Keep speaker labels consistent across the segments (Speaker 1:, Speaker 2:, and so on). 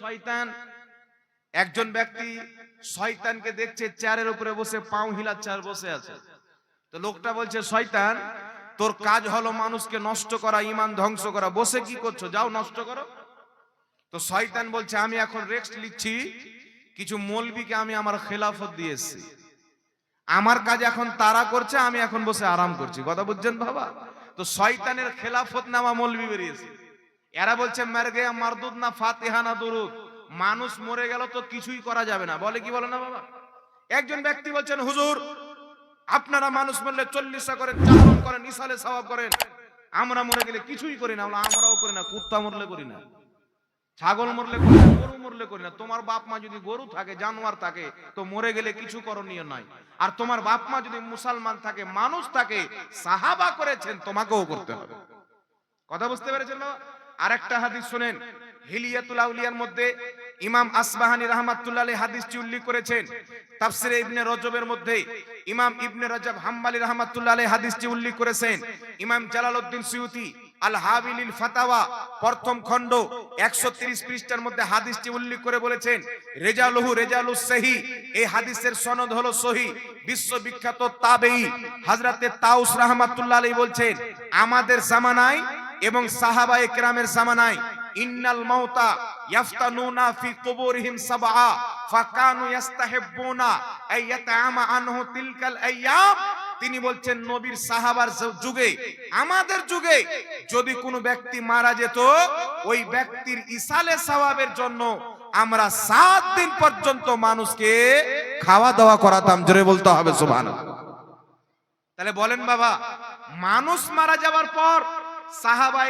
Speaker 1: শয়তান। একজন ব্যক্তি শয়তানকে দেখছে, চেয়ারের উপরে বসে, পাও হিলার চেয়ার বসে আছে। তো লোকটা বলছে, শয়তান, তোর কাজ হলো মানুষকে নষ্ট করা, ইমান ধ্বংস করা। বসে কি করছ? যাও, নষ্ট করো। তো শয়তান বলছে, আমি এখন রেস্ট লিখছি কিছু মৌলবিকে আমি আমার খেলাফত দিয়ে এসেছি। আমার কাজ এখন তারা করছে, আমি এখন বসে আরাম করছি। কথা বুঝছেন বাবা? তো শয়তানের খেলাফত নামা মৌলবি বেরিয়েছে। এরা বলছে, মারগে মারদুদ না ফাতিহা না দুরুদ। মানুষ মরে গেল তো কিছুই করা যাবে না। বলে কি বলে না বাবা? একজন ব্যক্তি বলছেন, হুজুর, আপনারা মানুষ মরলে চল্লিশা করেন চারণ করেন, ইসালে সওয়াব করেন। আমরা মরে গেলে কিছুই করি না। আমরাও করি না, কুত্তা মরলে করি না, ছাগল মরলে করি না, গরু মরলে করি না। তোমার বাপ মা যদি গরু থাকে, জানোয়ার থাকে, তো মরে গেলে কিছু করণীয় নয় আর তোমার বাপ মা যদি মুসলমান থাকে, মানুষ থাকে, সাহাবা করেছেন, তোমাকেও করতে হবে। কথা বুঝতে পেরেছেন বাবা? আরেকটা হাদিস শুনেন। হিলিয়াতুল আউলিয়ার মধ্যে ইমাম আসবাহানি রহমাতুল্লাহ হাদিসটি উল্লেখ করেছেন। তাফসিরে ইবনে রজবের মধ্যে ইমাম ইবনে রজব হাম্বালি রহমাতুল্লাহ হাদিসটি উল্লেখ করেছেন। ইমাম জালালউদ্দিন সুয়ুতি আল হাবিলিল ফাতাওয়া প্রথম খণ্ড 130 পৃষ্ঠার মধ্যে হাদিসটি উল্লেখ করে বলেছেন, রেজালুহু রেজালুস সহি এই হাদিসের সনদ হলো সহি বিশ্ববিখ্যাত তাবেঈ হযরতে তাউস রাহমাতুল্লাহ আলাইহি বলছেন, আমাদের জামানায় এবং সাহাবায়ে কেরামের জামানায়, ইন্নাল মাউতা ইয়াফতানুনা ফি কুবুরিহিম সাবআ, ফাকানু ইস্তাহিব্বুনা আই ইয়াতাআমা আনহু তিলকাল আইয়াম। তিনি বলছেন, নবীর সাহাবার যুগে, আমাদের যুগে যদি কোনো ব্যক্তি মারা যেত, ওই ব্যক্তির ইসালে সওয়াবের জন্য আমরা সাত দিন পর্যন্ত মানুষকে খাওয়া দাওয়া করাতাম। জোরে বলতে হবে, সুবহানাল্লাহ। তাহলে বলেন বাবা, মানুষ মারা যাওয়ার পর সাহাবা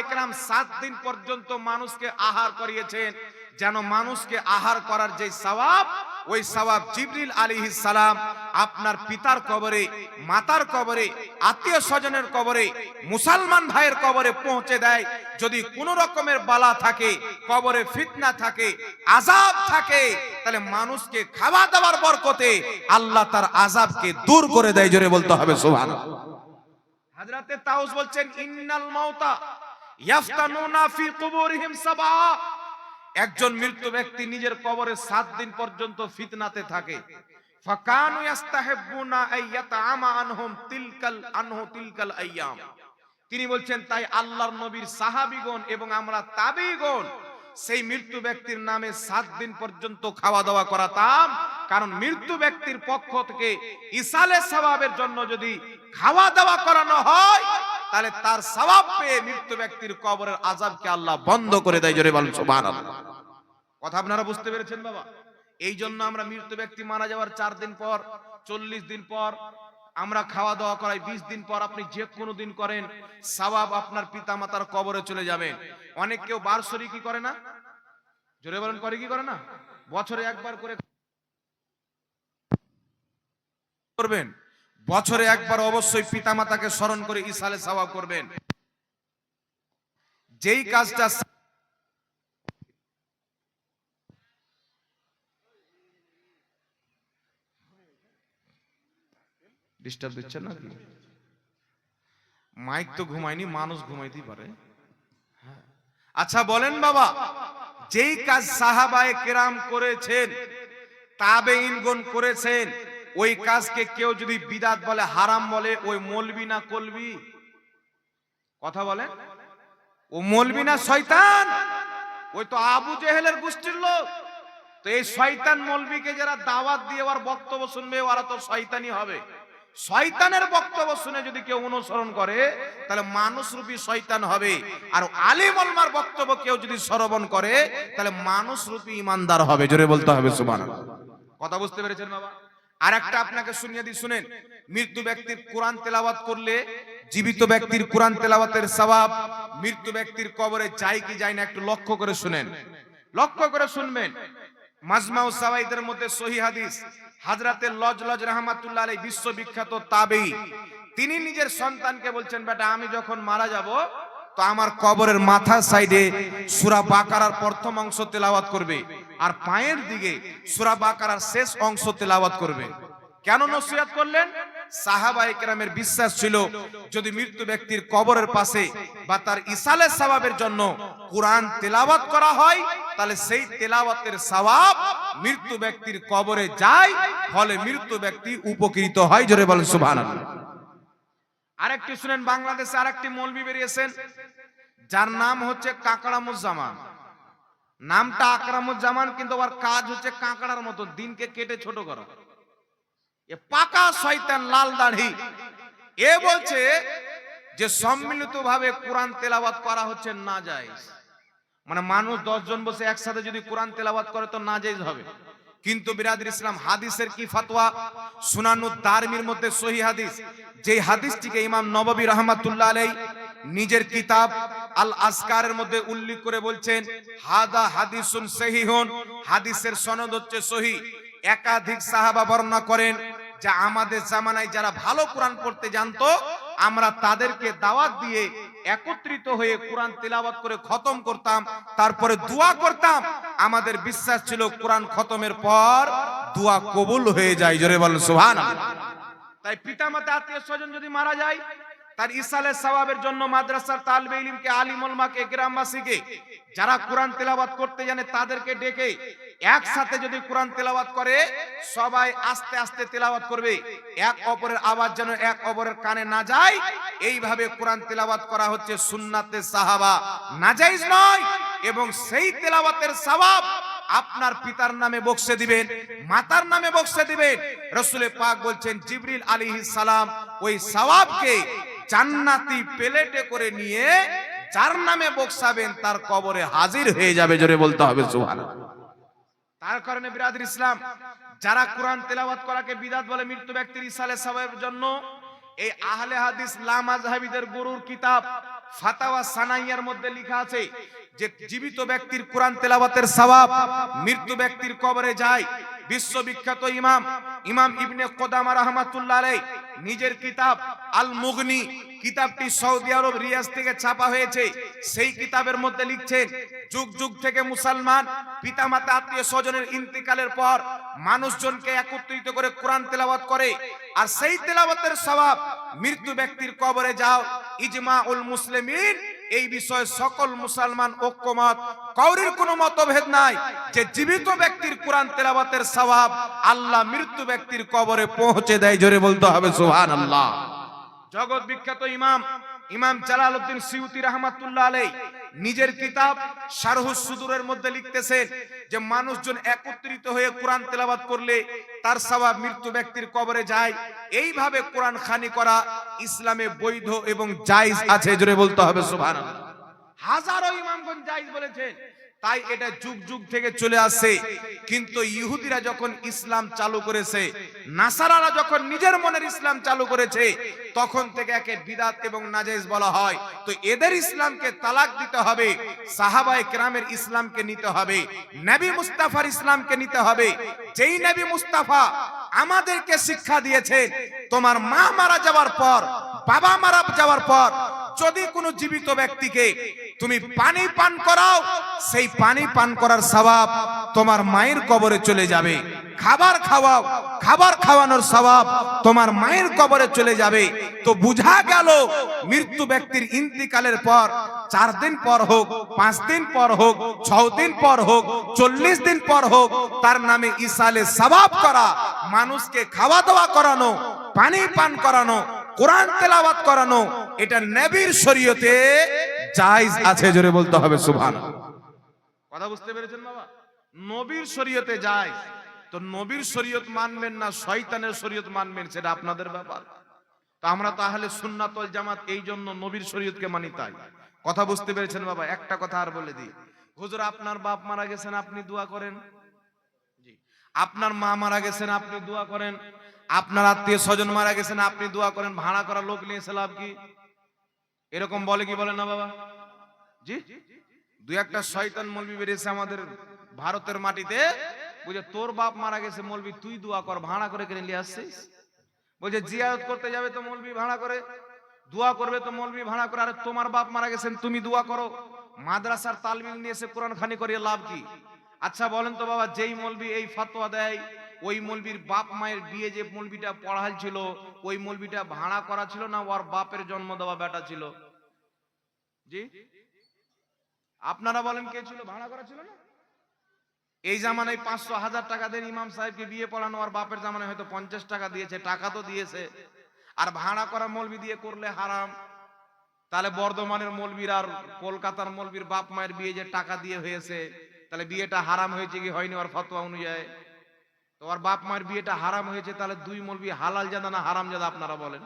Speaker 1: সাত দিন পর্যন্ত মানুষকে আহার করিয়েছেন, যেন মানুষকে আহার করার যে সওয়াব, ওই সওয়াব জিবরিল আলাইহিস সালাম আপনার পিতার কবরে, মাতার কবরে, আত্মীয় স্বজনের কবরে, মুসলমান ভাইয়ের কবরে পৌঁছে দেয়। যদি কোনো রকমের বালা থাকে, কবরে ফিতনা থাকে আজাব থাকে, তাহলে মানুষকে খাওয়া দাওয়ার বরকতে আল্লাহ তার আজাবকে দূর করে দেয়, জোরে বলতে হবে হাজরাতে তাউস বলছেন, ইন্নাল মাউতা ইয়াফতানুনা ফি কুবুরিহিম সাবা। একজন মৃত্যু ব্যক্তি নিজের কবরে সাত দিন পর্যন্ত ফিতনাতে থাকে। ফাকানু ইয়াস্তাহিব্বুনা আইয়াতাআমা আনহুম তিলকাল, আনহু তিলকাল আইয়াম। তিনি বলছেন, তাই আল্লাহর নবীর সাহাবীগণ এবং আমরা তাবিগণ সেই মৃত্যু ব্যক্তির নামে সাত দিন পর্যন্ত খাওয়া দাওয়া করাতাম। কারণ মৃত্যু ব্যক্তির পক্ষ থেকে ইসালে সওয়াবের জন্য যদি খাওয়া দাওয়া করানো হয়, তাহলে তার সওয়াব পেয়ে মৃত্যু ব্যক্তির কবরের আযাবকে আল্লাহ বন্ধ করে দেয়। জোরে বলেন, সুবহানাল্লাহ। কথা আপনারা বুঝতে পেরেছেন বাবা? এই জন্য আমরা মৃত্যু ব্যক্তি মারা যাওয়ার চার দিন পর, চল্লিশ দিন পর আমরা খাওয়া দাওয়া করাই, বিশ দিন পর আপনি যে কোনো দিন করেন সওয়াব আপনার পিতা মাতার কবরে চলে যাবেন অনেক কেউ বারসরি কি করে না? জোরে বলেন, করে কি করে না? বছরে একবার করে করবেন। বছরে একবার অবশ্যই পিতা মাতাকে স্মরণ করে ইসালে সওয়াব করবেন। যেই কাজটা ডিস্টার্ব দিচ্ছে না মাইক তো ঘুমায়নি মানুষ ঘুমাইতেই পারে। হ্যাঁ। আচ্ছা বলেন বাবা যেই কাজ সাহাবায়ে কেরাম করেছেন তাবে তাবেইনগণ করেছেন ওই কাজকে কেউ যদি বিদাত বলে হারাম বলে ওই মলবি না কলবি? কথা বলেন। ও মলবি না শয়তান? ওই তো আবু জেহেলের গোষ্ঠীর লোক। তো এই শয়তান মলবিকে যারা দাওয়াত দিয়ে ওর বক্তব্য শুনবে ওরা তো শয়তানি হবে। শয়তানের বক্তব্য শুনে যদি কেউ অনুসরণ করে, তাহলে মানুষ রূপী শয়তান হবে। আর আলিম অলমার বক্তব্য কেউ যদি শ্রবণ করে, তাহলে মানুষ রূপী ইমানদার হবে। জোরে বলতে হবে, সুবহানাল্লাহ। কথা বুঝতে পেরেছেন বাবা? আর একটা আপনাকে শুনিয়ে দিই, শুনেন। মৃত্যু ব্যক্তির কোরআন তেলাওয়াত করলে জীবিত ব্যক্তির কোরআন তেলাওয়াতের সওয়াব মৃত্যু ব্যক্তির কবরে যায় কি যায় না একটু লক্ষ্য করে শুনেন। লক্ষ্য করে শুনবেন। মাজমাউ সাওয়াইদের মধ্যে সহি হাদিস। হাজরাতে লজ লজ রহমাতুল্লাহ বিশ্ববিখ্যাত তাবেই। তিনি নিজের সন্তানকে বলছেন, বেটা, আমি যখন মারা যাব, তো আমার কবরের মাথার সাইডে সূরা বাকারার প্রথম অংশ তেলাওয়াত করবে আর পায়ের দিকে সূরা বাকারার শেষ অংশ তেলাওয়াত করবে। কেন নসিহত করলেন? সাহাবা একরামের বিশ্বাস ছিল, যদি মৃত্যু ব্যক্তির কবরের পাশে বা তার ইসালে সওয়াবের জন্য কোরআন তেলাওয়াত করা হয় তাহলে সেই তেলাওয়াতের সওয়াব মৃত্যু ব্যক্তির কবরে যায়, ফলে মৃত্যু ব্যক্তি উপকৃত হয়, জোরে বলেন সুবহানাল্লাহ। আরেকটি শুনেন, বাংলাদেশে আরেকটি মৌলবি বেরিয়েছেন, যার নাম হচ্ছে কাকড়ামুজ্জামান নামটা আকরামুজ্জামান, কিন্তু আবার কাজ হচ্ছে কাঁকড়ার মতো, দিনকে কেটে ছোট করো। এ পাকা শয়তান লাল দাড়ি। এ বলছে যে সম্মিলিত ভাবে কোরআন তেলাওয়াত করা হচ্ছে না যায় মানে মানুষ দশজন বসে একসাথে যদি কোরআন তেলাওয়াত করে তো না যাইজ হবে। কিন্তু বিরাদির ইসলাম, হাদিসের কি ফাতোয়া? সুনানু দারমির মধ্যে সহি হাদিস। যে হাদিসটিকে ইমাম নববী রহমাতুল্লাহ আলাই নিজের কিতাব আল আসকারের মধ্যে উল্লেখ করে বলছেন, হাদা হাদিসুন সহিহুন। হাদিসের সনদ হচ্ছে সহি। একাধিক সাহাবা বর্ণনা করেন যা আমাদের জামানায় যারা ভালো কোরআন পড়তে জানতো, আমরা তাদেরকে দাওয়াত দিয়ে একত্রিত হয়ে কোরআন তেলাওয়াত করে খতম করতাম, তারপরে দোয়া করতাম। আমাদের বিশ্বাস ছিল কোরআন খতমের পর দোয়া কবুল হয়ে যায়। জোরে বল সুবহানাল্লাহ। তাই পিতামাতা, আত্মীয় স্বজন যদি মারা যায় তার ইসালের সওয়াবের জন্য মাদ্রাসার তালবে ইলমকে আলিম ওলমাকে গ্রামবাসীকে যারা কোরআন তেলাওয়াত করতে জানে তাদেরকে ডেকে একসাথে যদি কোরআন তেলাওয়াত করে, সবাই আস্তে আস্তে তেলাওয়াত করবে। এক অপরের আওয়াজ যেন এক অপরের কানে না যায়। এইভাবে কোরআন তেলাওয়াত করা হচ্ছে সুন্নাতে সাহাবা। নাজাইজ নয়, এবং সেই তেলাওয়াতের সওয়াব আপনার পিতার নামে বক্সে দিবেন, মাতার নামে বক্সে দিবেন। রসুলে পাক বলছেন, জিবরিল আলী সালাম ওই সওয়াবকে জান্নাতি প্লেটে করে নিয়ে যার নামে বক্সাবেন, তার কবরে হাজির হয়ে যাবে, জোরে বলতে হবে, সুবহানাল্লাহ। তার কারণে বিরাদর ইসলাম, যারা কোরআন তেলাওয়াত করাকে বিদাত বলে, মৃত্যু ব্যক্তির ইসালে সবাবের জন্য এই আহলে হাদিস লামাজহাবিদের গুরুর কিতাব ফাতাওয়া সানাইয়ার মধ্যে লেখা আছে যে, জীবিত ব্যক্তির কোরআন তেলাওয়াতের সওয়াব, মৃত্যু ব্যক্তির কবরে যায় বিশ্ববিখ্যাত ইমাম ইমাম ইবনে কোদামা রহমাতুল্লাহ আলাই নিজের কিতাব আল মুগনি কিতাবটি সৌদি আরব রিয়াজ থেকে ছাপা হয়েছে। সেই কিতাবের মধ্যে লিখছেন, যুগ যুগ থেকে মুসলমান, পিতামাতা, আত্মীয় স্বজনের ইন্তিকালের পর মানুষজনকে একত্রিত করে কোরআন তেলাওয়াত করে। আর সেই তেলাওয়াতের সওয়াব মৃত্যু ব্যক্তির কবরে যাও ইজমা উল মুসলিমিন এই বিষয়ে সকল মুসলমান ঐক্যমত, কাউরির কোনো মতভেদ নাই যে জীবিত ব্যক্তির কোরআন তেলাবাতের স্বভাব আল্লাহ মৃত্যু ব্যক্তির কবরে পৌঁছে দেয়, জোরে বলতে হবে সুবহানাল্লাহ। জগৎ বিখ্যাত ইমাম ইমাম জালালউদ্দিন সিউতি রহমাতুল্লাহ আলাই নিজের কিতাব শারহুস সুদুরের মধ্যে লিখতেছেন যে মানুষজন একত্রিত হয়ে কোরআন তেলাওয়াত করলে তার সওয়াব মৃত্যু ব্যক্তির কবরে যায়। এইভাবে কোরআন খানি করা ইসলামে বৈধ এবং জায়েজ আছে, জোরে বলতে হবে, সুবহানাল্লাহ। হাজারো ইমামগণ জায়েজ বলেছেন, তাই এটা যুগ যুগ থেকে চলে আসে কিন্তু ইহুদিরা যখন ইসলাম চালু করেছে নাসারারা যখন নিজের মনের ইসলাম চালু করেছে, তখন থেকে একে বিদাত এবং নাজেজ বলা হয়। তো এদের ইসলামকে তালাক দিতে হবে, সাহাবায়ে কেরামের ইসলামকে নিতে হবে, নবী মুস্তাফার ইসলামকে নিতে হবে। যেই নবী মুস্তাফা আমাদেরকে শিক্ষা দিয়েছেন তোমার মা মারা যাওয়ার পর, বাবা মারা যাওয়ার পর, যদি কোনো জীবিত ব্যক্তিকে তুমি পানি পান করাও, সেই পানি পান করার স্বভাব তোমার মায়ের কবরে চলে যাবে। খাবার খাওয়াও, খাবার খাওয়ানোর স্বভাব তোমার মায়ের কবরে চলে যাবে। তো বুঝা গেল, মৃত্যু ব্যক্তির ইন্তিকালের পর চার দিন পর হোক, পাঁচ দিন পর হোক ছ দিন পর হোক, চল্লিশ দিন পর হোক, তার নামে ইসালে সবাব করা, মানুষকে খাওয়া দাওয়া করানো, পানি পান করানো, কোরআন তেলাওয়াত করানো, এটা নবীর শরীয়তে জায়েজ আছে, জোরে বলতে হবে সুবহান কথা বুঝতে পেরেছেন বাবা? নবীর শরীয়তে যায় তো নবীর শরীয়ত মানবেন না, শয়তানের শরীয়ত মানবেন, সেটা আপনাদের ব্যাপার। তো আমরা তাহলে সুন্নাতল জামাত, এই জন্য নবীর শরীয়তকে মানি তাই। কথা বুঝতে পেরেছেন বাবা? একটা কথা আর বলে দিই। হুজুর, আপনার বাপ মারা গেছেন, আপনি দোয়া করেন। আপনার মা মারা গেছেন, আপনি দোয়া করেন। আপনার আত্মীয় স্বজন মারা গেছেন, আপনি দোয়া করেন। ভাড়া করা লোক নিয়ে এসে লাভ কি? এরকম বলে কি বলে না বাবা? জি? দুই একটা শয়তান মলবি বেরিয়েছে আমাদের ভারতের মাটিতে। বুঝে তোর বাপ মারা গেছে মলবি তুই দোয়া কর ভাড়া করে কিনে নিয়ে আসছিস? বলছে, জিয়ারত করতে যাবে তো মলবি ভাড়া করে, দোয়া করবে তো মলবি ভাড়া করে, আরে তোমার বাপ মারা গেছেন, তুমি দোয়া করো। মাদ্রাসার তালমিল নিয়ে এসে কোরআন খানি করিয়ে লাভ কি? আচ্ছা বলেন তো বাবা, যেই মলবি এই ফাতোয়া দেয়, ওই মলবির বাপ মায়ের বিয়ে যে মলবিটা পড়াল ছিল, ওই মলবিটা ভাড়া করা ছিল না, ওর বাপের জন্ম দেওয়া বেটা ছিল? জি? আপনারা বলেন কে ছিল ভাড়া করা ছিল না? এই জামানায় পাঁচশো হাজার টাকা দেন ইমাম সাহেবকে বিয়ে পড়ানো, আর বাপের জামানায় হয়তো পঞ্চাশ টাকা দিয়েছে, টাকা তো দিয়েছে। আর ভাড়া করা মলবি দিয়ে করলে হারাম। তাহলে বর্ধমানের মলবির আর কলকাতার মলবির বাপ মায়ের বিয়ে যে টাকা দিয়ে হয়েছে, তাহলে বিয়েটা হারাম হয়েছে কি হয়নি ওর ফতোয়া অনুযায়ী? তো ওর বাপ মায়ের বিয়েটা হারাম হয়েছে, তাহলে দুই মলবি হালাল জাদা না হারাম জাদা আপনারা বলেন?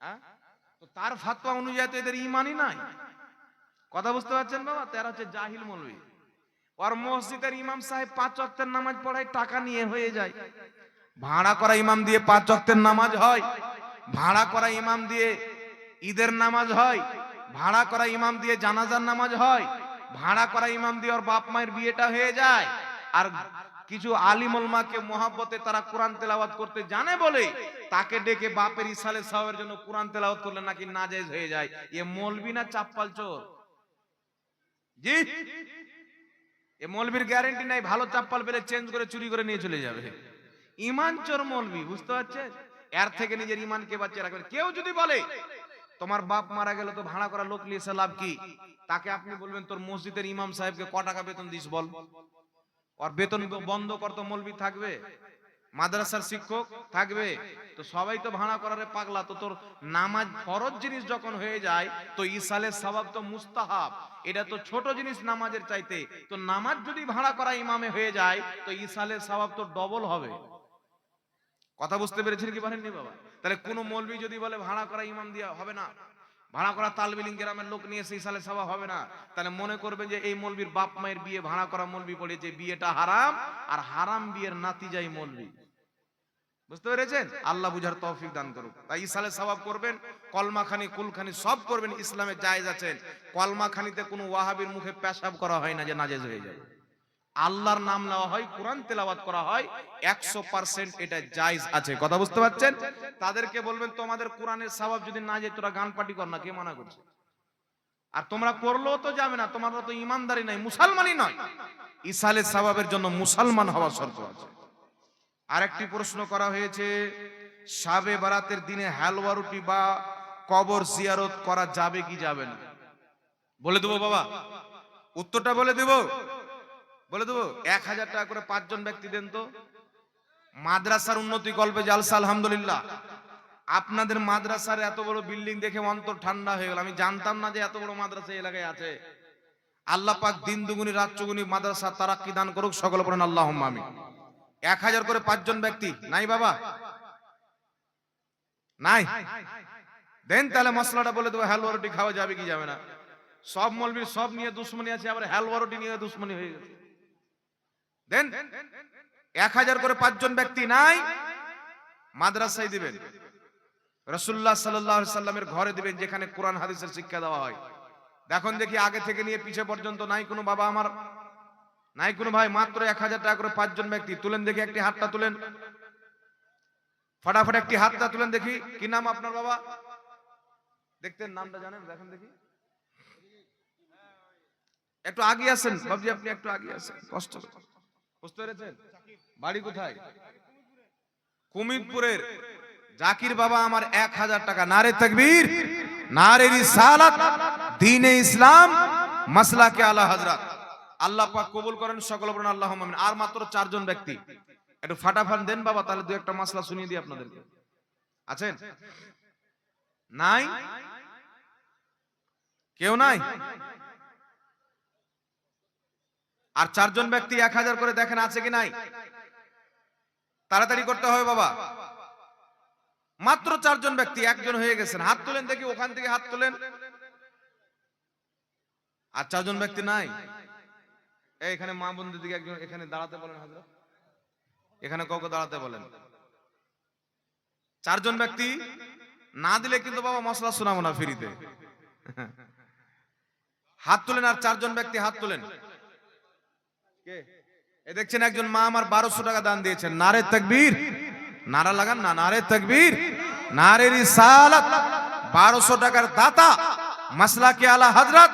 Speaker 1: হ্যাঁ? তো তার ফাতোয়া অনুযায়ী তো এদের ইমানই নাই। কথা বুঝতে পারছেন বাবা? তারা হচ্ছে জাহিল মলবি। ওর মসজিদের ইমাম সাহেব পাঁচ ওয়াক্তের নামাজ পড়ায় টাকা নিয়ে হয়ে যায়। ভাড়া করা ইমাম দিয়ে পাঁচ ওয়াক্তের নামাজ হয়। ভাড়া করা ইমাম দিয়ে ঈদের নামাজ হয়। ভাড়া করা ইমাম দিয়ে জানাজার নামাজ হয়। ভাড়া করা ইমাম দিয়ে ওর বাপ মায়ের বিয়েটা হয়ে যায়। আর কিছু আলিমুলমাকে মহাব্বতে তারা কোরআন তেলাওয়াত করতে জানে বলে তাকে ডেকে বাপের ইসালে সাহেবের জন্য কোরআন তেলাওয়াত করলে নাকি নাজায়েজ হয়ে যায়। এ মলবি না চাপ্পাল চোর? জি? এ মলবির গ্যারেন্টি নাই, ভালো চাপ্পাল পেলে চেঞ্জ করে চুরি করে নিয়ে চলে যাবে। ইমান চোর মলবি বুঝতে পারছেন? এর থেকে নিজের ইমানকে বাঁচিয়ে রাখবেন। কেউ যদি বলে, তোমার বাপ মারা গেল তো ভাড়া করা লোক নিয়েছে লাভ কি? তাকে আপনি বলবেন, তোর মসজিদের ইমাম সাহেবকে ক টাকা বেতন দিস বল? আর বেতন বন্ধ করতো মলবি থাকবে। মাদ্রাসার শিক্ষক থাকবে, তো সবাই তো ভাড়া করারে পাগলা, তো তোর নামাজ ফরজ জিনিস যখন হয়ে যায়, তো ইসালের স্বভাব তো মুস্তাহাব। এটা তো ছোট জিনিস নামাজের চাইতে। তো নামাজ যদি ভাড়া করা ইমামে হয়ে যায়, তো ইসালের স্বভাব তো ডবল হবে। কথা বুঝতে পেরেছেন কি পারেননি বাবা? তাহলে কোনো মৌলবি যদি বলে ভাড়া করা ইমাম দিয়া হবে না, ভাড়া করা তালবিলিং গ্রামের লোক নিয়ে সেই সালে সভা হবে না, তাহলে মনে করবেন যে এই মৌলবির বাপ মায়ের বিয়ে ভাড়া করা মৌলবি পড়েছে বিয়েটা হারাম, আর হারাম বিয়ের নাতিজাই মৌলবি। বুঝতে পেরেছেন? আল্লাহ বুঝার তৌফিক দান করুক। তাই ইসালে সবাব করবেন, কলমাখানি, কুলখানি সব করবেন, ইসলামে জায়েজ আছেন। কলমাখানিতে কোনো ওয়াহাবির মুখে পেশাব করা হয় না যে নাজেজ হয়ে যাবে। আল্লাহর নাম নেওয়া হয়, কোরআন তেলাওয়াত করা হয়, একশো পার্সেন্ট এটা জায়েজ আছে। কথা বুঝতে পারছেন? তাদেরকে বলবেন, তোমাদের কোরআনের স্বভাব যদি না যায়, তোরা গান পার্টি কর না, কে মানা করছে? আর তোমরা করলেও তো যাবে না তোমার তো ইমানদারি নাই, মুসলমানই নয়। ইসালের স্বভাবের জন্য মুসলমান হওয়া শর্ত আছে। আরেকটি প্রশ্ন করা হয়েছে সাবে বারাতের দিনে হালুয়া রুটি বা কবর জিয়ারত করা যাবে কি যাবে না? বলে দেবো বাবা। উত্তরটা বলে দেব। বলে দেবো। এক হাজার টাকা করে পাঁচজন ব্যক্তি দেন তো। মাদ্রাসার উন্নতি গল্পে জালসা আলহামদুলিল্লাহ। আপনাদের মাদ্রাসার এত বড় বিল্ডিং দেখে অন্তর ঠান্ডা হয়ে গেল। আমি জানতাম না যে এত বড় মাদ্রাসা এলাকায় আছে। আল্লাহ পাক দিন দুগুনি রাত চুগুনি মাদ্রাসা তারাক্কি দান করুক সকল করেন আল্লাহ আমি এক হাজার করে পাঁচজন ব্যক্তি। নাই বাবা। নাই। দেন তাহলে মশলাটা বলে দেবো হালুয়া রুটি খাওয়া যাবে কি যাবে না। সব মলবির সব নিয়ে দুশ্মনী আছে, আবার হালুয়া রুটি নিয়ে দুশ্মনী হয়ে গেছে। দেন। এক হাজার করে পাঁচজন ব্যক্তি নাই, মাদ্রাসায় দিবেন। রসুল্লাহ সাল্লাহ সাল্লামের ঘরে দিবেন, যেখানে কোরআন হাদিসের শিক্ষা দেওয়া হয়। দেখুন দেখি আগে থেকে নিয়ে পিছে পর্যন্ত নাই কোনো বাবা আমার। নাই কোনো ভাই, মাত্র এক হাজার টাকা করে পাঁচজন ব্যক্তি। তুলেন দেখি, একটি হাতটা তুলেন। ফটাফট একটি হাতটা তুলেন দেখি। কি নাম আপনার বাবা? দেখতেন নামটা জানেন? দেখেন দেখি। একটু আগে আসেন বাবজি আপনি একটু আগে আসেন। কষ্ট বুঝতে পেরেছেন? বাড়ি কোথায়? কুমিদপুরের জাকির বাবা আমার এক হাজার টাকা। নারে তকবীর, নারে রিসালাত, দিনে ইসলাম, মাসলাকে আলা হযরত। আল্লাহ পাক কবুল করেন, সকল বলেন আল্লাহ আমিন। আর মাত্র চারজন ব্যক্তি। একটু ফাটাফাট দেন বাবা, তাহলে দু একটা মাসলা শুনিয়ে দিই আপনাদেরকে। আছেন? নাই? কেউ নাই? আর চারজন ব্যক্তি এক হাজার করে দেখেন আছে কি নাই? তাড়াতাড়ি করতে হবে বাবা। মাত্র চারজন ব্যক্তি, একজন হয়ে গেছেন। হাত তোলেন দেখি, ওখান থেকে হাত তোলেন। আর চারজন ব্যক্তি নাই? এখানে মা বন্ধুর দিকে একজন এখানে দাঁড়াতে বলেন হাজরত এখানে কাউকে দাঁড়াতে বলেন। চারজন ব্যক্তি না দিলে কিন্তু বাবা মশলা শোনাবো না ফ্রিতে। হাত তোলেন আর চারজন ব্যক্তি হাত তোলেন। এ দেখছেন একজন মা আমার বারোশো টাকা দান দিয়েছেন। নারে তকবীর। নারা লাগান না, নারে তকবীর। নারে রিসালাত। বারোশো টাকার দাতা। মাসলা কে আলা হজরত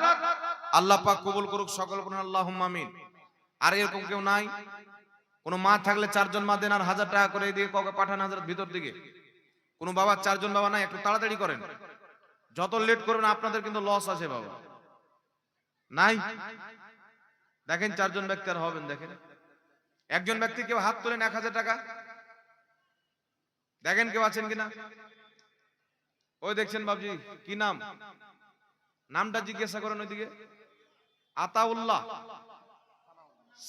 Speaker 1: আল্লাহ পাক কবুল করুক, সকল বলুন আল্লাহ আমিন। আর এরকম কেউ নাই? কোন মা থাকলে চারজন মা দেন আর হাজার টাকা করে দিয়ে কাউকে পাঠান হাজার ভিতর দিকে। কোন বাবা, চারজন বাবা নাই, একটু তাড়াতাড়ি করেন। যত লেট করবেন, আপনাদের কিন্তু লস আছে বাবা। নাই? দেখেন চারজন ব্যক্তি আর হবেন, দেখেন। একজন ব্যক্তি কেউ হাত তোলেন এক হাজার টাকা? দেখেন কেউ আছেন কিনা? ওই দেখছেন বাবজি কি নাম? নামটা জিজ্ঞাসা করেন ওইদিকে। আতাউল্লাহ।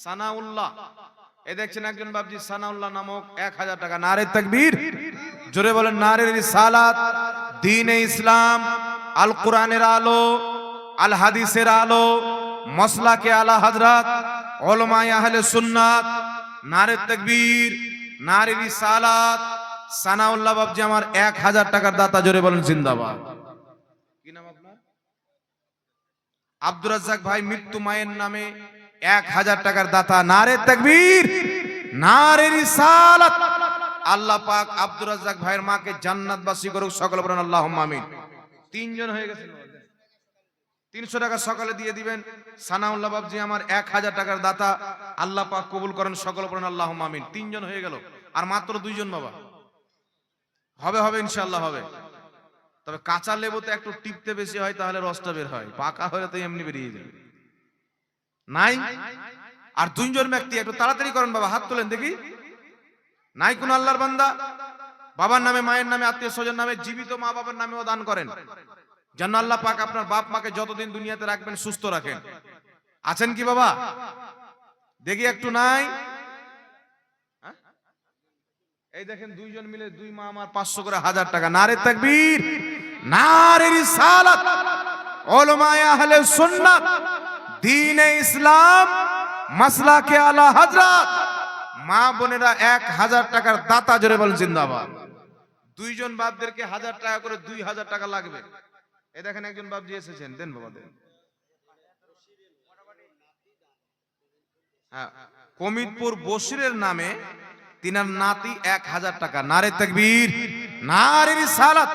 Speaker 1: সানাউল্লাহ। এ দেখছেন একজন বাবজি সানাউল্লাহ নামক এক হাজার টাকা নারে তাকবীর। জোরে বলেন নারে সালাত দিনে ইসলাম আল কোরআনের আলো আল হাদিসের আলো, মসলাকে আলা হযরত ওলামায়ে আহলে সুন্নাত নারে তাকবীর নারে রিসালাত, সানাউল্লাহ বাবজি আমার এক হাজার টাকার দাতা, জোরে বলেন, জিন্দাবাদ। কি নাম আব্দুর রাজ্জাক ভাই মৃত্যু মায়ের নামে এক হাজার টাকার দাতা। নারে তাকবীর, নারে রিসালাত। আল্লাহ পাক আব্দুর রাজ্জাক ভাইয়ের মাকে জান্নাতবাসী করুক সকল বলেন আল্লাহ আমিন। তিনজন হয়ে গেছে। তিনশো টাকা সকালে দিয়ে দিবেন। সানাউল্লাহ বাবজি আমার এক হাজার টাকার দাতা। আল্লাহ পাক কবুল করেন সকল বলেন আল্লাহ আমিন। তিনজন হয়ে গেল। আর মাত্র দুইজন বাবা। হবে হবে ইনশাল্লাহ হবে। তবে কাঁচা লেবুতে একটু টিপতে বেশি হয়, তাহলে রসটা বের হয়। পাকা হলে তো এমনি বেরিয়ে যায়। নাই? আর দুইজন ব্যক্তি, একটু তাড়াতাড়ি করেন বাবা, হাত তোলেন দেখি। নাই কোন আল্লাহর বান্দা? বাবার নামে, মায়ের নামে আত্মীয় স্বজন নামে, জীবিত মা বাবার নামেও দান করেন। যেন আল্লাহ পাক আপনার বাপ মাকে যতদিন দুনিয়াতে রাখবেন, সুস্থ রাখেন। আছেন কি বাবা? দেখি একটু নাই? এই দেখেন দুইজন মিলে দুই মা আমার পাঁচশো করে হাজার টাকা। নারে তাকবীর, নারে রিসালাত। ওলামায়ে আহলে সুন্নাত দ্বীনে ইসলাম, মাসলাকে আলা হযরত। মা বোনেরা এক হাজার টাকার দাতা জোরে বলেন, জিন্দাবাদ। দুইজন বাপদেরকে হাজার টাকা করে দুই হাজার টাকা লাগবে। এ দেখেন একজন বাপজি এসেছেন, দেন বাবা, দেন। হ্যাঁ কমিতপুর বসিরের নামে তিনার নাতি এক হাজার টাকা। নারে তাকবীর নারে রিসালাত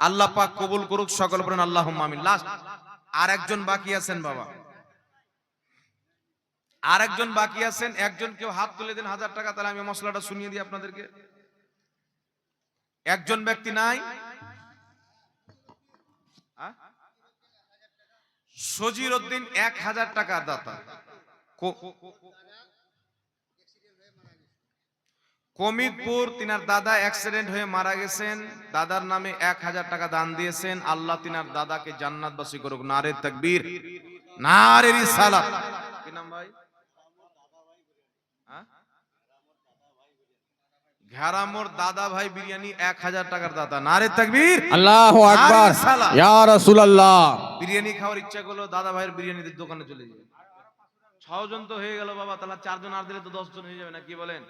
Speaker 1: আল্লাহ পাক কবুল করুক, সকল বলেন আল্লাহ আমিন। লাস্ট আর একজন বাকি আছেন বাবা। আর একজন বাকি আছেন, একজন কেউ হাত তুলে দেন হাজার টাকা, তাহলে আমি মশলাটা শুনিয়ে দিই আপনাদেরকে। একজন ব্যক্তি নাই? সজির উদ্দিন এক হাজার টাকা দাতা কো- কমিতপুর তিনার দাদা অ্যাক্সিডেন্ট হয়ে মারা গেছেন। দাদার নামে এক হাজার টাকা দান দিয়েছেন। আল্লাহ তিনার দাদাকে জান্নাতবাসী করুক। নারে তাকবীর নারে রিসালাত। কি নাম ভাই? হ্যাঁ? ঘেরামোর দাদা ভাই বিরিয়ানি এক হাজার টাকার দাদা। নারে তাকবীর
Speaker 2: আল্লাহু আকবার। ইয়া রাসূলুল্লাহ।
Speaker 1: বিরিয়ানি খাওয়ার ইচ্ছা করল দাদা ভাইয়ের বিরিয়ানির দোকানে চলে যাবে ছজন তো হয়ে গেল বাবা তাহলে চারজন আর দিলে তো দশ জন হয়ে যাবে না কি বলেন?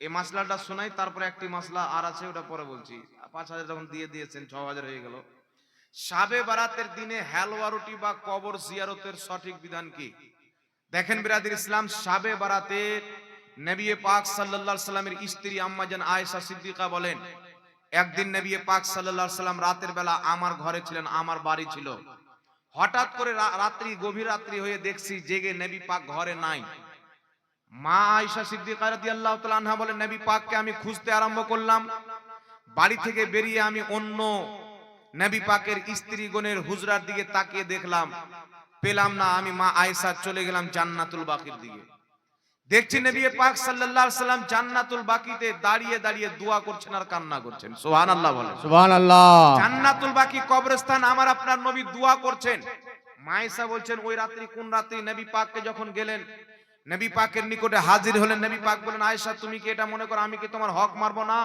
Speaker 1: এই মাসলাটা শোনাই, তারপরে একটি মাসলা আর আছে, ওটা পরে বলছি। পাঁচ হাজার যখন দিয়ে দিয়েছেন, ছ হাজার হয়ে গেল। সাবে বারাতের দিনে হালুয়া রুটি বা কবর জিয়ারতের সঠিক বিধান কি? দেখেন বিরাদির ইসলাম, সাবে বারাতে নবী পাক সাল্লাল্লাহু সাল্লামের স্ত্রী আম্মাজান আয়েশা সিদ্দিকা বলেন, একদিন নবী পাক সাল্লাল্লাহু সাল্লাম রাতের বেলা আমার ঘরে ছিলেন, আমার বাড়ি ছিল। হঠাৎ করে রাত্রি, গভীর রাত্রি হয়ে দেখছি জেগে নবী পাক ঘরে নাই। মা আয়েশা সিদ্দিকা রাদিয়াল্লাহু তাআলা আনহা বলেন নবী পাককে আমি খুঁজতে আরম্ভ করলাম। বাড়ি থেকে বেরিয়ে আমি অন্য নবী পাকের স্ত্রীগণের হুজরার দিকে তাকিয়ে দেখলাম। পেলাম না আমি মা আয়েশা চলে গেলাম জান্নাতুল বাকির দিকে। দেখছি নবী পাক সাল্লাল্লাহু আলাইহি সাল্লাম জান্নাতুল বাকিতে দাঁড়িয়ে দাঁড়িয়ে দোয়া করছেন আর কান্না করছেন। সুবহানাল্লাহ বলেন।
Speaker 2: সুবহানাল্লাহ।
Speaker 1: জান্নাতুল বাকি কবরস্থান আমার আপনার নবী দোয়া করছেন। মায়েশা বলছেন ওই রাত্রি কোন রাত্রি নবী পাককে যখন গেলেন নবী পাকের নিকটে হাজির হলেন। নবী পাক বলেন আয়েশা তুমি কি এটা মনে করো? আমি কি তোমার হক মারবো না?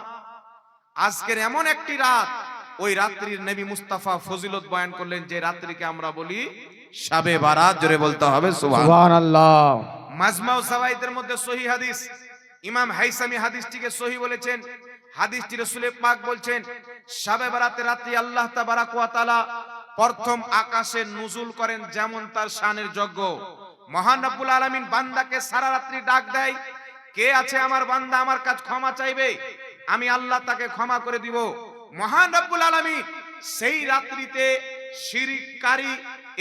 Speaker 1: আজকের এমন একটি রাত ওই রাত্রির নবী মুস্তাফা ফজিলত বয়ান করলেন যে রাত্রিকে আমরা বলি শাবে বারাত জোরে বলতে হবে সুবহান
Speaker 2: সুবহানাল্লাহ।
Speaker 1: মাজমাউ সাওয়াইদের মধ্যে সহি হাদিস। ইমাম হাইসামি হাদিসটিকে সহি বলেছেন। হাদিসটি রাসূল পাক বলছেন শাবে বারাতে রাত্রি আল্লাহ তাবারাক ওয়া তাআলা প্রথম আকাশে নুজুল করেন যেমন তার শানের যোগ্য মহান রব্বুল আলামিন বান্দাকে সারা রাত্রি ডাক দেয় কে আছে আমার বান্দা? আমার কাছে ক্ষমা চাইবে? আমি আল্লাহ তাকে ক্ষমা করে দিব। মহান রব্বুল আলামিন সেই রাত্রিতে শিরিককারী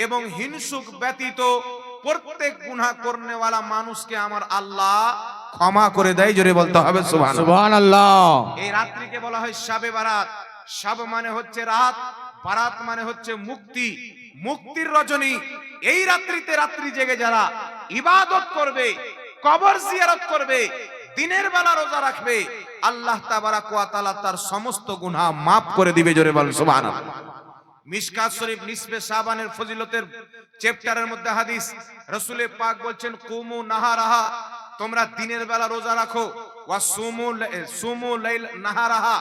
Speaker 1: এবং হিংসুক ব্যতীত প্রত্যেক গুনাহ করনেওয়ালা মানুষকে আমার আল্লাহ ক্ষমা করে দেয়। জোরে বলতে হবে সুবহান
Speaker 2: সুবহানাল্লাহ।
Speaker 1: এই রাত্রিকে বলা হয় শাবে বারাত। শাব মানে হচ্ছে রাত বারাত মানে হচ্ছে মুক্তি। মুক্তির রজনী এই রাত্রিতে রাত্রি জেগে যারা ইবাদত করবে, কবর জিয়ারত করবে, দিনের বেলা রোজা রাখবে, আল্লাহ তাবারাক ওয়া তার সমস্ত গুনাহ মাফ করে দিবে জোরে বলেন, সুবহানাল্লাহ। মিশকাত শরীফ নিসবে সাবানের ফজিলতের চ্যাপ্টারের মধ্যে হাদিস রসুলে পাক বলছেন, কুমু নাহারাহা, তোমরা দিনের বেলা রোজা রাখো, ওয়া সুমু সুমু লাইল নাহারাহা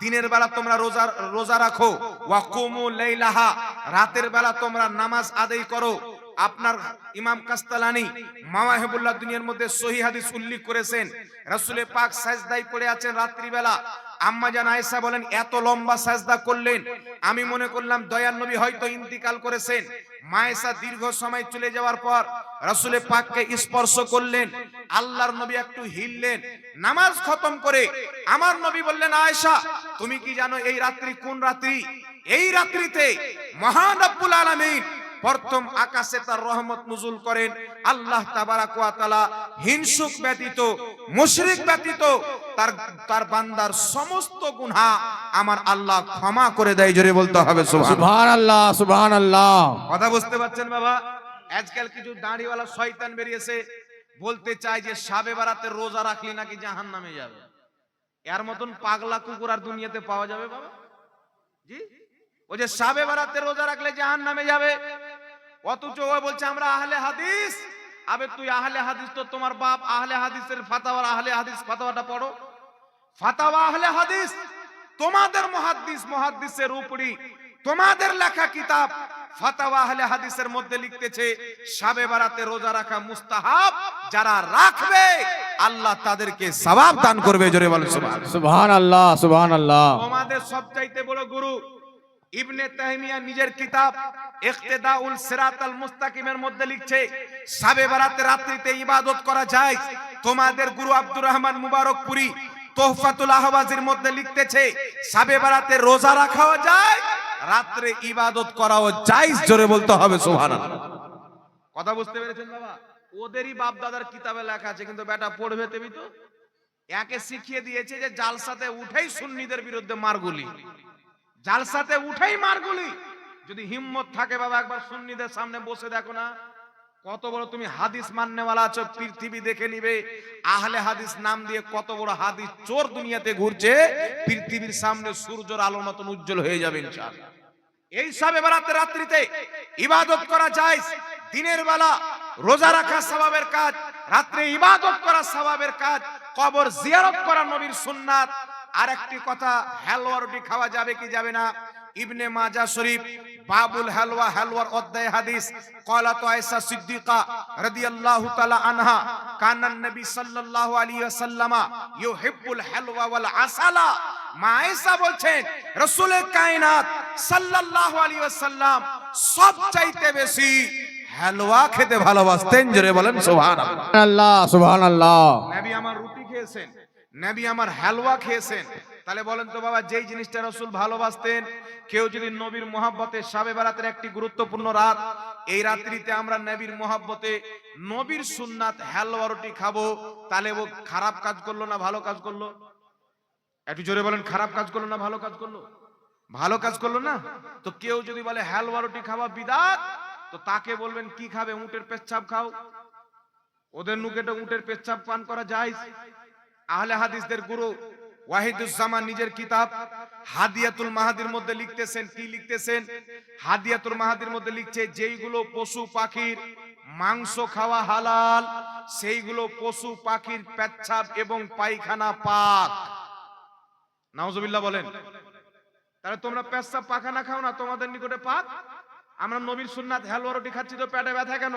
Speaker 1: দিনের বেলা তোমরা রোজা রোজা রাখো। ওয়াকুমু লাইলাহা রাতের বেলা তোমরা নামাজ আদায় করো। আপনার ইমাম কাস্তালানি মাওয়াহিবুল্লাহ দুনিয়ার মধ্যে সহি হাদিস উল্লেখ করেছেন। রাসূলে পাক সাজদায় পড়ে আছেন রাত্রিবেলা। আম্মা জান আয়েশা বলেন, এত লম্বা সাজদা করলেন। আমি মনে করলাম দয়ার নবী হয়তো ইন্তিকাল করেছেন। মায়েশা দীর্ঘ সময় চলে যাওয়ার পর রাসূলে পাককে স্পর্শ করলেন। আল্লাহর নবী একটু হিললেন। নামাজ খতম করে আমার নবী বললেন, আয়েশা, তুমি কি জানো এই রাত্রি কোন রাত্রি? এই রাত্রিতে মহান রব্বুল প্রথম আকাশে তার রহমত নজুল করেন। আল্লাহ তাবারাক ওয়া তাআলা হিংসুক ব্যতীত মুশরিক ব্যতীত তার তার বান্দার সমস্ত গুনাহ আমার আল্লাহ ক্ষমা করে দেয় জোরে বলতে হবে সুবহান
Speaker 2: সুবহান আল্লাহ সুবহান আল্লাহ
Speaker 1: কথা বুঝতে পারছেন বাবা? আজকাল কিছু দাড়িওয়ালা শয়তান বেরিয়েছে বলতে চায় যে সাবে বারাতে রোজা রাখলি নাকি জাহান নামে যাবে। এর মতন পাগলা কুকুর আর দুনিয়াতে পাওয়া যাবে বাবা? জি? যে সাবে বারাতে রোজা রাখলে জাহান নামে যাবে। অথচ ও বলছে, আমরা আহলে হাদিস। আবে, তুই আহলে হাদিস তো তোমার বাপ, আহলে হাদিসের ফাতাওয়া আহলে হাদিস ফাতাওয়াটা পড়ো। ফাতাওয়া আহলে হাদিস, তোমাদের মুহাদ্দিস, মুহাদ্দিসের উপরই, তোমাদের লেখা কিতাব ফাতাওয়া আহলে হাদিসের মধ্যে লিখতেছে, সাবে বারাতে রোজা রাখা মুস্তাহাব, যারা রাখবে, আল্লাহ তাদেরকে সওয়াব দান করবে। জোরে বলেন, সুবহানাল্লাহ
Speaker 2: সুবহান আল্লাহ সুবহান আল্লাহ
Speaker 1: তোমাদের সবচাইতে বড় গুরু ইবনে তাহমিয়া নিজের কিতাব ইখতিদাউল সিরাতাল মুস্তাকিমের মধ্যে লিখছে, সাবে বারাতে রাত্রিতে ইবাদত করা যায়। তোমাদের গুরু আব্দুর রহমান মুবারকপুরি তোহফাতুল আহওয়াজের মধ্যে লিখতেছে, সাবে বারাতে রোজা রাখাও যায়, রাত্রে ইবাদত করাও জায়েজ জোরে বলতে হবে, সুবহানাল্লাহ। কথা বুঝতে পেরেছেন বাবা? ওদেরই বাপ দাদার কিতাবে লেখা আছে, কিন্তু বেটা পড়বে তুমি তো? একে শিখিয়ে দিয়েছে যে জালসাতে উঠেই সুন্নিদের বিরুদ্ধে মারগুলি। জালসাতে উঠেই মারগুলি যদি হিম্মত থাকে বাবা, একবার সুন্নিদের সামনে বসে দেখো না। কত বড় তুমি হাদিস মাননেওয়ালা আছো, পৃথিবী দেখে নিবে। আহলে হাদিস নাম দিয়ে কত বড় হাদিস চোর দুনিয়াতে ঘুরছে। পৃথিবীর সামনে সূর্যের আলো মতন উজ্জ্বল হয়ে যাবে ইনশাআল্লাহ। এই সবে বেড়াতে রাত্রিতে ইবাদত করা যায়। দিনের বেলা রোজা রাখা সবাবের কাজ, রাত্রে ইবাদত করা সবাবের কাজ, কবর জিয়ারত করা নবীর সুন্নাত আর একটি কথা হেলওয়া রুটি খাওয়া যাবে কি যাবে না? ইবনে মাজা শরীফ বাবুল হেলওয়া হেলওয়ার অধ্যায় হাদিস কলা তো আয়সা সিদ্দিকা রাদিয়াল্লাহু তালা আনহা কানান নবী সাল্লাল্লাহু আলাইহি ওয়াসাল্লামা ইউহিব্বুল হেলওয়া ওয়াল আসালা। মা আয়েশা বলছেন রাসূলের কায়নাত সাল্লাল্লাহু আলাইহি ওয়াসাল্লাম সব চাইতে বেশি হেলওয়া খেতে ভালোবাসতেন। জোরে বলেন সুবহানাল্লাহ
Speaker 2: সুবহানাল্লাহ।
Speaker 1: নবী আমার রুটি খেয়েছেন। নবী আমার হালুয়া খেয়েছেন। তাহলে বলেন তো বাবা, যেই জিনিসটা রসুল ভালোবাসতেন, কেউ যদি নবীর মোহাব্বতে সাবে বারাতের একটি গুরুত্বপূর্ণ রাত, এই রাত্রিতে আমরা নবীর মোহাব্বতে নবীর সুন্নাত হালুয়া রুটি খাব, তাহলে ও খারাপ কাজ করল না ভালো কাজ করল? একটু জোরে বলেন, খারাপ কাজ করল না ভালো কাজ করল? ভালো কাজ করল না? তো কেউ যদি বলে হালুয়া রুটি খাওয়া বিদাত, তো তাকে বলবেন, কি খাবে? উটের পেচ্ছাপ খাও। ওদের নুকেটে উটের পেচ্ছাপ পান করা যায় আহলে হাদিসদের গুরু ওয়াহিদুজ্জামান নিজের কিতাব হাদিয়াতুল মাহাদির মধ্যে লিখতেছেন, কি লিখতেছেন? হাদিয়াতুল মাহাদির মধ্যে লিখছে, যেইগুলো পশু পাখির মাংস খাওয়া হালাল, সেইগুলো পশু পাখির পেচ্ছাপ এবং পায়খানা পাক। নাউজুবিল্লাহ বলেন। তাহলে তোমরা পেচ্ছাপ পাখানা খাও না, তোমাদের নিকটে পাক? আমরা নবীর সুন্নাত হালুয়া রুটি খাচ্ছি তো পেটে ব্যথা কেন?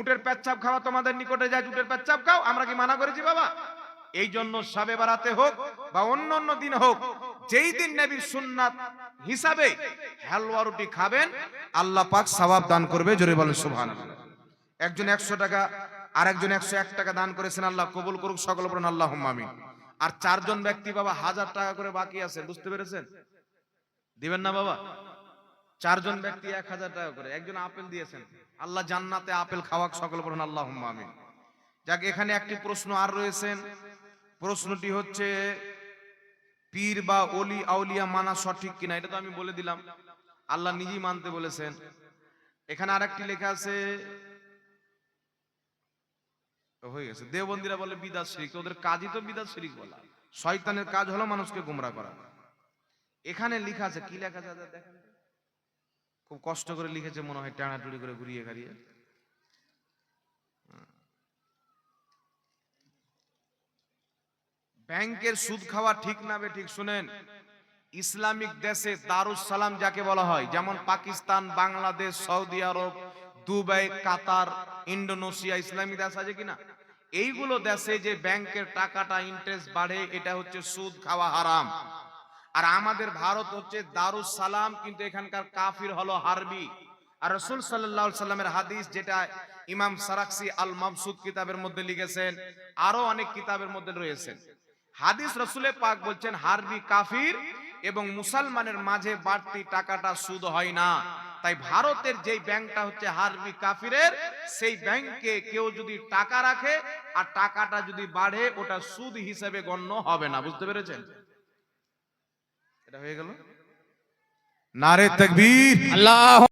Speaker 1: উটের পেচ্ছাপ খাওয়া তোমাদের নিকটে যায়, উটের পেচ্ছাপ খাও, আমরা কি মানা করেছি বাবা? এই জন্য সাবে বাড়াতে হোক বা অন্য অন্য দিন হোক, যেই দিন নবীর সুন্নাত হিসাবে হালুয়া রুটি খাবেন, আল্লাহ পাক সওয়াব দান করবে, জোরে বলেন সুবহানাল্লাহ। একজন একশো টাকা আর একজন একশো এক টাকা দান করেছেন, আল্লাহ কবুল করুক, সকল বলেন আল্লাহ আমিন। আর চারজন ব্যক্তি বাবা হাজার টাকা করে বাকি আছে, বুঝতে পেরেছেন? দিবেন না বাবা? চারজন ব্যক্তি এক হাজার টাকা করে, একজন আপেল দিয়েছেন। আল্লাহ জান্নাতে আপেল খাওয়াক, সকল বলেন আল্লাহ আমিন। যাক, এখানে একটি প্রশ্ন আর রয়েছেন প্রশ্নটি হচ্ছে, পীর বা অলি আউলিয়া মানা সঠিক কিনা? এটা তো আমি বলে দিলাম। আল্লাহ নিজেই মানতে বলেছেন। এখানে আরেকটি লেখা আছে হয়ে গেছে। দেবন্দিরা বলে, বিদাত শিরিক। ওদের কাজই তো বিদাত শিরিক বলা। শয়তানের কাজ হলো মানুষকে গুমরা করা। এখানে লেখা আছে, কি লেখা আছে? দেখেন। খুব কষ্ট করে লিখেছে, মনে হয় টানাটুড়ি করে ঘুরিয়ে গাড়িয়ে ব্যাংকের সুদ খাওয়া ঠিক না বে, ঠিক শুনেন। ইসলামিক দেশে দারুস সালাম যাকে বলা হয়, যেমন Pakistan, Bangladesh, Saudi Arab, Dubai, Qatar Indonesia Islamic দেশ আছে কিনা? এইগুলো দেশে যে ব্যাংকের টাকাটা ইন্টারেস্ট বাড়ে, এটা হচ্ছে সুদ খাওয়া হারাম। আর আমাদের ভারত হচ্ছে দারুস সালাম কিন্তু এখানকার কাফির হলো হারবি। আর রসুল সাল্লাহ সাল্লামের হাদিস যেটা ইমাম সারাক্সি আল মাবসুদ কিতাবের মধ্যে লিখেছেন, আরও অনেক কিতাবের মধ্যে রয়েছেন হাদিস রসুলে পাক বলছেন, হারবি কাফির এবং মুসলমানের মাঝে বাড়তি টাকাটা সুদ হয় না। তাই ভারতের যেই ব্যাংকটা হচ্ছে হারবি কাফিরের, সেই ব্যাংকে কেউ যদি টাকা রাখে আর টাকাটা যদি বাড়ে, ওটা সুদ হিসেবে গণ্য হবে না। বুঝতে পেরেছেন? এটা হয়ে গেল। নারে তকবীর।
Speaker 2: আল্লাহ